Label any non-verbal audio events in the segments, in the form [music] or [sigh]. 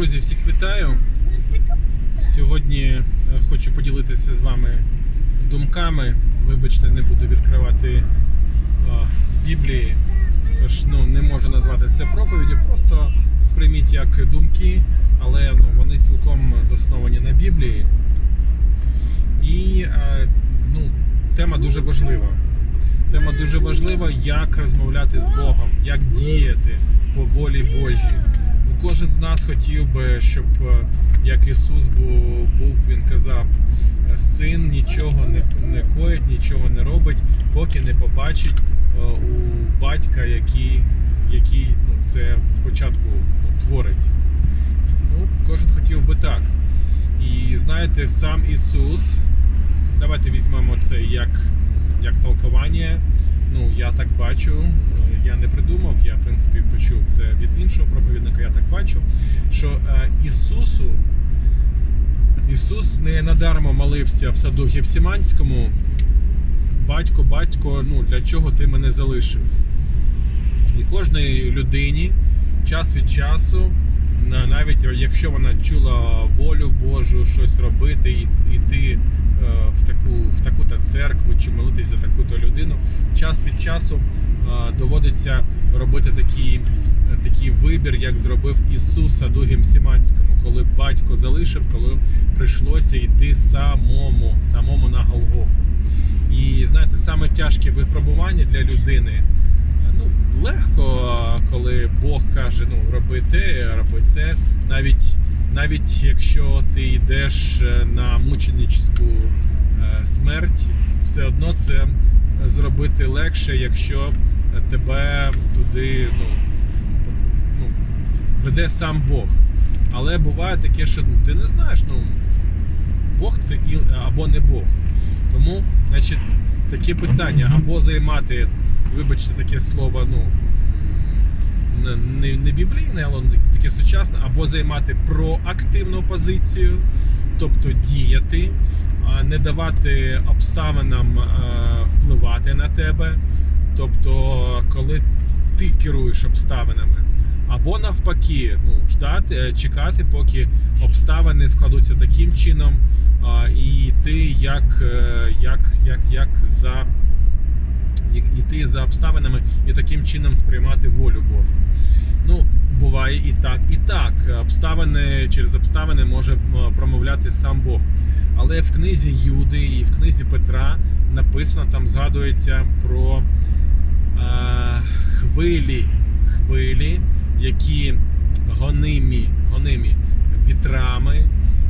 Друзі, всіх вітаю. Сьогодні е, хочу поділитися з вами думками. Вибачте, не буду відкривати е, Біблії, тож ну, не можу назвати це проповіддю. Просто сприйміть як думки, але ну, вони цілком засновані на Біблії. І е, ну, тема дуже важлива. Тема дуже важлива, як розмовляти з Богом, як діяти по волі Божій. Кожен з нас хотів би, щоб е, як Ісус був, Він казав, е, син нічого не, не коїть, нічого не робить, поки не побачить е, у батька, який, який ну, це спочатку творить. Ну, кожен хотів би так. І знаєте, сам Ісус, давайте візьмемо це як, як толкування. Ну, я так бачу, е, я не придумав, я в принципі почув це від іншого проповідника, я так бачу, що е, Ісусу, Ісус не надармо молився в саду Гефсиманському. Батько, батько, ну для чого ти мене залишив? І кожній людині час від часу, навіть якщо вона чула волю Божу, щось робити, і йти е, в таку в таку-то церкву чи молитись за таку-то людину, час від часу е, доводиться робити такий, такий вибір, як зробив Ісус саду Гемсіманському, коли батько залишив, коли прийшлося йти самому, самому на Голгофу. І знаєте, саме тяжке випробування для людини. Ну, легко, коли Бог каже, ну роби те, роби це. Навіть навіть якщо ти йдеш е, на мученическу е, смерть, все одно це зробити легше, якщо тебе туди ну, ну, веде сам Бог. Але буває таке, що ну, ти не знаєш, ну Бог це і або не Бог. Тому, значить, таке питання або займати, вибачте, таке слово, ну не, не, не біблійне, але таке сучасне, або займати проактивну позицію, тобто діяти, не давати обставинам е, впливати на тебе. Тобто, коли ти керуєш обставинами. Або навпаки, ну ждати, е, чекати, поки обставини складуться таким чином, і йти як, е, як, як, як за йти за обставинами і таким чином сприймати волю Божу. Ну, буває і так, і так. Обставини через обставини може промовляти сам Бог. Але в книзі Юди і в книзі Петра написано, там згадується про е, хвилі, хвилі, які гонимі, гонимі вітрами,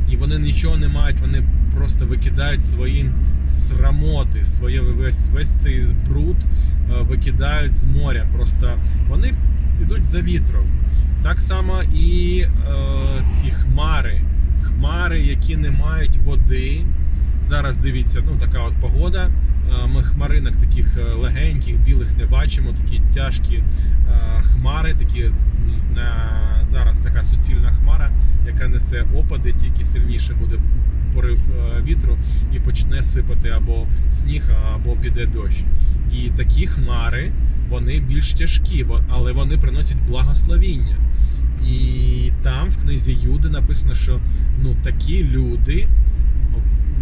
і вони нічого не мають, вони просто викидають свої срамоти, своє весь, весь цей бруд е, викидають з моря. Просто вони йдуть за вітром. Так само і е, ці хмари, хмари, які не мають води. Зараз дивіться, ну така от погода. Е, Ми хмаринок таких е, легеньких, білих не бачимо, такі тяжкі е, хмари, такі на зараз така суцільна хмара, яка несе опади, тільки сильніше буде порив вітру і почне сипати або сніг, або піде дощ. І такі хмари вони більш тяжкі, але вони приносять благословіння. І там в книзі Юди написано, що ну такі люди,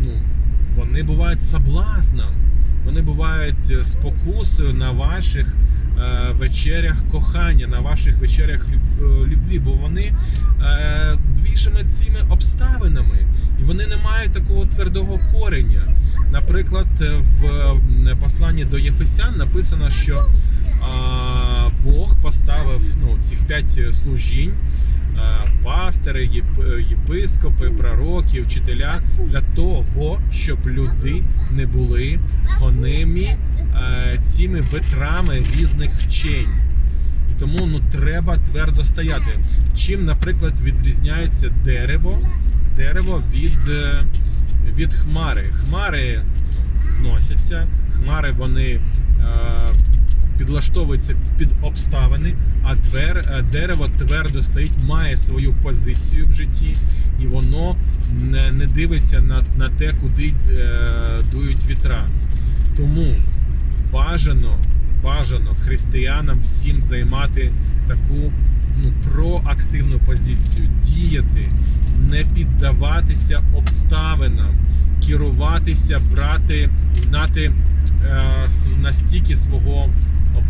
ну вони бувають соблазном, вони бувають е, спокусою на ваших е, вечерях кохання, на ваших вечерях люб- любві, бо вони е, двішими цими обставинами, і вони не мають такого твердого кореня. Наприклад, в посланні до Єфесян написано, що Бог поставив ну, цих п'ять служінь. е, Пастори, єпископи, пророки, вчителя для того, щоб люди не були гонимі е, цими витрами різних вчень. Тому ну треба твердо стояти. Чим, наприклад, відрізняється дерево, дерево від, е, від хмари. Хмари ну, зносяться, хмари вони е, підлаштовуються під обставини, а двер, е, дерево твердо стоїть, має свою позицію в житті, і воно не, не дивиться на, на те, куди е, дують вітра. Тому бажано, бажано християнам всім займати таку ну, проактивну позицію, діяти, не піддаватися обставинам, керуватися, брати, знати е, настільки свого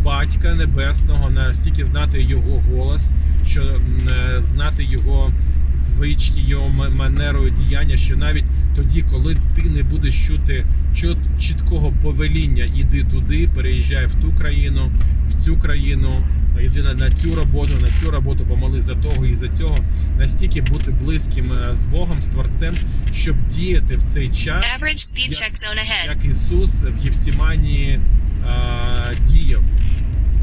батька небесного, настільки знати його голос, що е, знати його звички, його манеру діяння, що навіть тоді, коли ти не будеш чути чіткого повеління, іди туди, переїжджай в ту країну, в цю країну, йди на, цю роботу, на цю роботу, помолись за того і за цього, настільки бути близьким е, з Богом, з Творцем, щоб діяти в цей час ahead. як Ісус в Євсіманії діяв.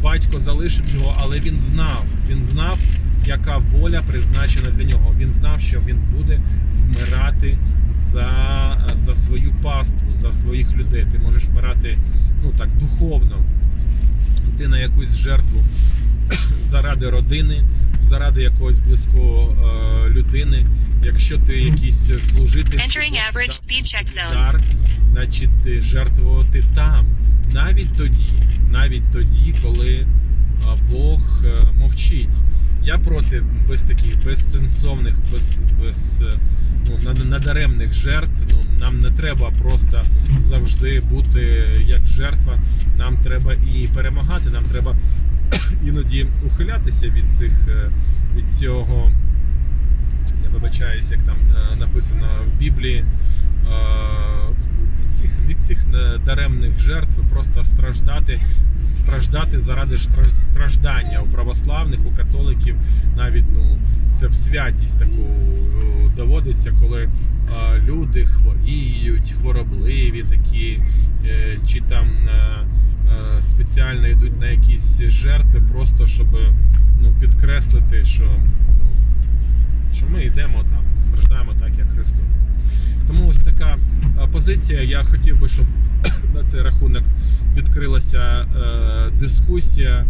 Батько залишив його, але він знав. Він знав, яка воля призначена для нього. Він знав, що він буде вмирати за, за свою паству, за своїх людей. Ти можеш вмирати ну так духовно, йти на якусь жертву [coughs] заради родини, заради якогось близького е, людини. Якщо ти якийсь служитель, Entering average speed check zone. дар, значить жертвувати там. Навіть тоді, навіть тоді, коли Бог е, мовчить. Я проти без таких безсенсовних, без, без е, ну, на- надаремних жертв. Ну, нам не треба просто завжди бути як жертва. Нам треба і перемагати, нам треба [coughs] іноді ухилятися від цих е, від цього. Я вибачаюсь, як там е, написано в Біблії. е, Від цих, від цих е, даремних жертв просто страждати, страждати заради страждання у православних, у католиків навіть ну це в святість таку доводиться, коли люди хворіють, хворобливі такі, чи там спеціально йдуть на якісь жертви, просто щоб ну, підкреслити, що ну, що ми йдемо там, страждаємо так, як Христос. Тому ось така е, позиція. Я хотів би, щоб [coughs] на цей рахунок відкрилася е, дискусія,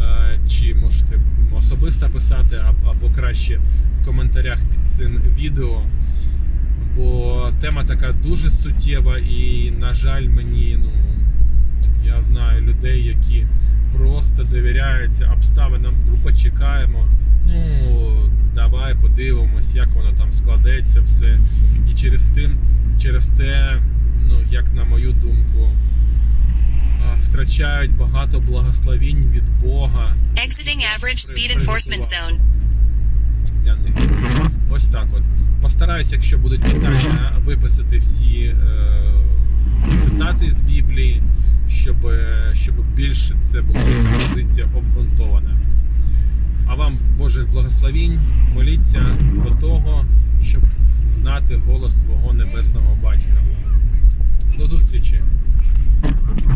е, чи можете особисто писати, або, краще в коментарях під цим відео. Бо тема така дуже суттєва, і, на жаль, мені, ну, я знаю людей, які просто довіряються обставинам. Ну, почекаємо. Ну, давай подивимось, як воно там складеться все. І через тим, через те, ну, як на мою думку, втрачають багато благословінь від Бога Exiting average speed enforcement zone. для них. Ось так от. Постараюсь, якщо будуть питання, виписати всі е, цитати з Біблії, щоб, е, щоб більше це була позиція обґрунтована. А вам Божих благословінь, моліться до того, щоб знати голос свого небесного батька. До зустрічі!